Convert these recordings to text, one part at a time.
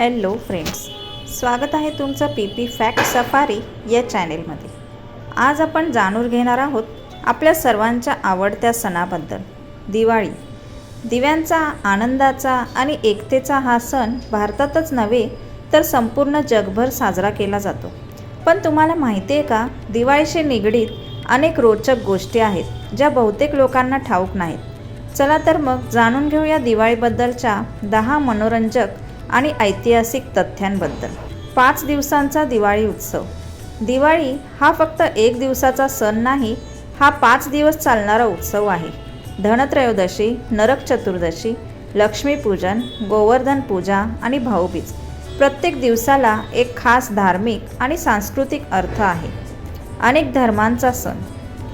Hello friends स्वागत आहे तुमचं पी पी फॅक्ट सफारी या चॅनेलमध्ये. आज आपण जाणून घेणार आहोत आपल्या सर्वांच्या आवडत्या सणाबद्दल. दिवाळी दिव्यांचा आनंदाचा आणि एकतेचा हा सण भारतातच नव्हे तर संपूर्ण जगभर साजरा केला जातो. पण तुम्हाला माहिती आहे का दिवाळीशी निगडीत अनेक रोचक गोष्टी आहेत ज्या बहुतेक लोकांना ठाऊक नाहीत. चला तर मग जाणून घेऊया दिवाळीबद्दलच्या दहा मनोरंजक आणि ऐतिहासिक तथ्यांबद्दल. पाच दिवसांचा दिवाळी उत्सव. दिवाळी हा फक्त एक दिवसाचा सण नाही हा पाच दिवस चालणारा उत्सव आहे. धनत्रयोदशी नरक चतुर्दशी लक्ष्मीपूजन गोवर्धन पूजा आणि भाऊबीज प्रत्येक दिवसाला एक खास धार्मिक आणि सांस्कृतिक अर्थ आहे. अनेक धर्मांचा सण.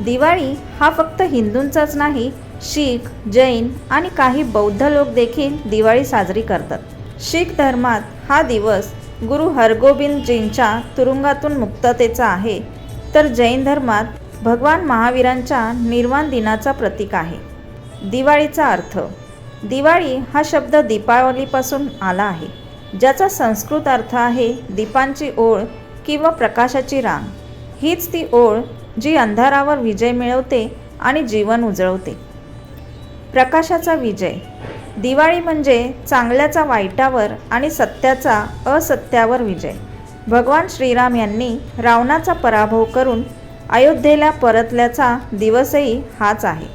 दिवाळी हा फक्त हिंदूंचाच नाही शीख जैन आणि काही बौद्ध लोक देखील दिवाळी साजरी करतात. शीख धर्मात हा दिवस गुरु हरगोबिंदजींच्या तुरुंगातून मुक्ततेचा आहे. तर जैन धर्मात भगवान महावीरांच्या निर्वाण दिनाचा प्रतीक आहे. दिवाळीचा अर्थ. दिवाळी हा शब्द दीपावलीपासून आला आहे. ज्याचा संस्कृत अर्थ आहे दीपांची ओळ किंवा प्रकाशाची रांग. हीच ती ओळ जी अंधारावर विजय मिळवते आणि जीवन उजळवते. प्रकाशाचा विजय. दिवाळी म्हणजे चांगल्याचा वाईटावर आणि सत्याचा असत्यावर विजय. भगवान श्रीराम यांनी रावणाचा पराभव करून अयोध्येला परतल्याचा दिवसही हाच आहे.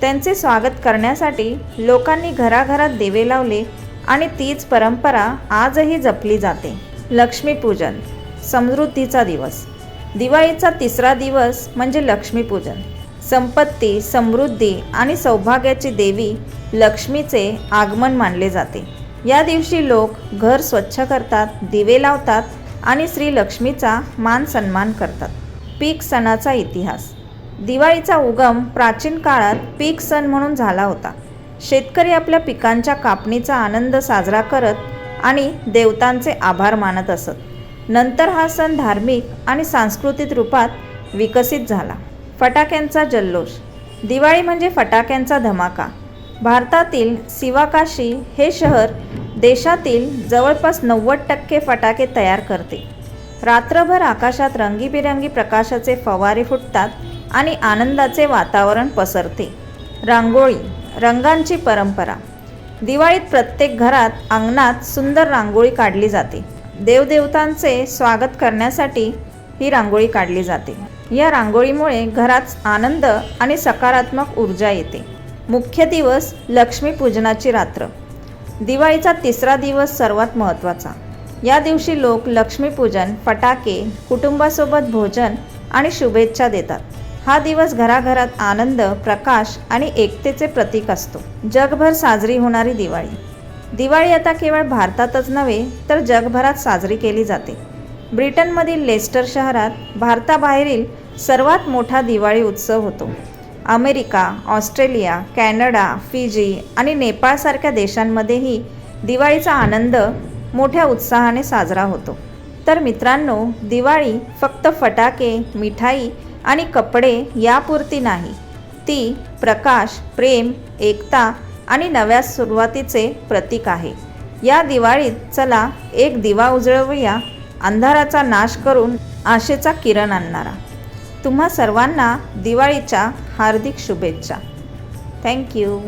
त्यांचे स्वागत करण्यासाठी लोकांनी घराघरात दिवे लावले आणि तीच परंपरा आजही जपली जाते. लक्ष्मीपूजन समृद्धीचा दिवस. दिवाळीचा तिसरा दिवस म्हणजे लक्ष्मीपूजन. संपत्ती समृद्धी आणि सौभाग्याची देवी लक्ष्मीचे आगमन मानले जाते. या दिवशी लोक घर स्वच्छ करतात दिवे लावतात आणि श्री लक्ष्मीचा मान सन्मान करतात. पीक सणाचा इतिहास. दिवाळीचा उगम प्राचीन काळात पीक सण म्हणून झाला होता. शेतकरी आपल्या पिकांच्या कापणीचा आनंद साजरा करत आणि देवतांचे आभार मानत असत. नंतर हा सण धार्मिक आणि सांस्कृतिक रूपात विकसित झाला. फटाक्यांचा जल्लोष. दिवाळी म्हणजे फटाक्यांचा धमाका. भारतातील सिवाकाशी हे शहर देशातील जवळपास नव्वद टक्के फटाके तयार करते. रात्रभर आकाशात रंगीबिरंगी प्रकाशाचे फवारे फुटतात आणि आनंदाचे वातावरण पसरते. रांगोळी रंगांची परंपरा. दिवाळीत प्रत्येक घरात अंगणात सुंदर रांगोळी काढली जाते. देवदेवतांचे स्वागत करण्यासाठी ही रांगोळी काढली जाते. या रांगोळीमुळे घरात आनंद आणि सकारात्मक ऊर्जा येते. मुख्य दिवस लक्ष्मीपूजनाची रात्र. दिवाळीचा तिसरा दिवस सर्वात महत्त्वाचा. या दिवशी लोक लक्ष्मीपूजन फटाके कुटुंबासोबत भोजन आणि शुभेच्छा देतात. हा दिवस घराघरात आनंद प्रकाश आणि एकतेचे प्रतीक असतो. जगभर साजरी होणारी दिवाळी. दिवाळी आता केवळ भारतातच नव्हे तर जगभरात साजरी केली जाते. ब्रिटनमधील लेस्टर शहरात भारताबाहेरील सर्वात मोठा दिवाळी उत्सव होतो. अमेरिका ऑस्ट्रेलिया कॅनडा फिजी आणि नेपाळसारख्या देशांमध्येही दिवाळीचा आनंद मोठ्या उत्साहाने साजरा होतो. तर मित्रांनो दिवाळी फक्त फटाके मिठाई आणि कपडे यापुरती नाही. ती प्रकाश प्रेम एकता आणि नव्या सुरुवातीचे प्रतीक आहे. या दिवाळीत चला एक दिवा उजळवूया अंधाराचा नाश करून आशेचा किरण आणणारा. तुम्हा सर्वांना दिवाळीच्या हार्दिक शुभेच्छा. थँक्यू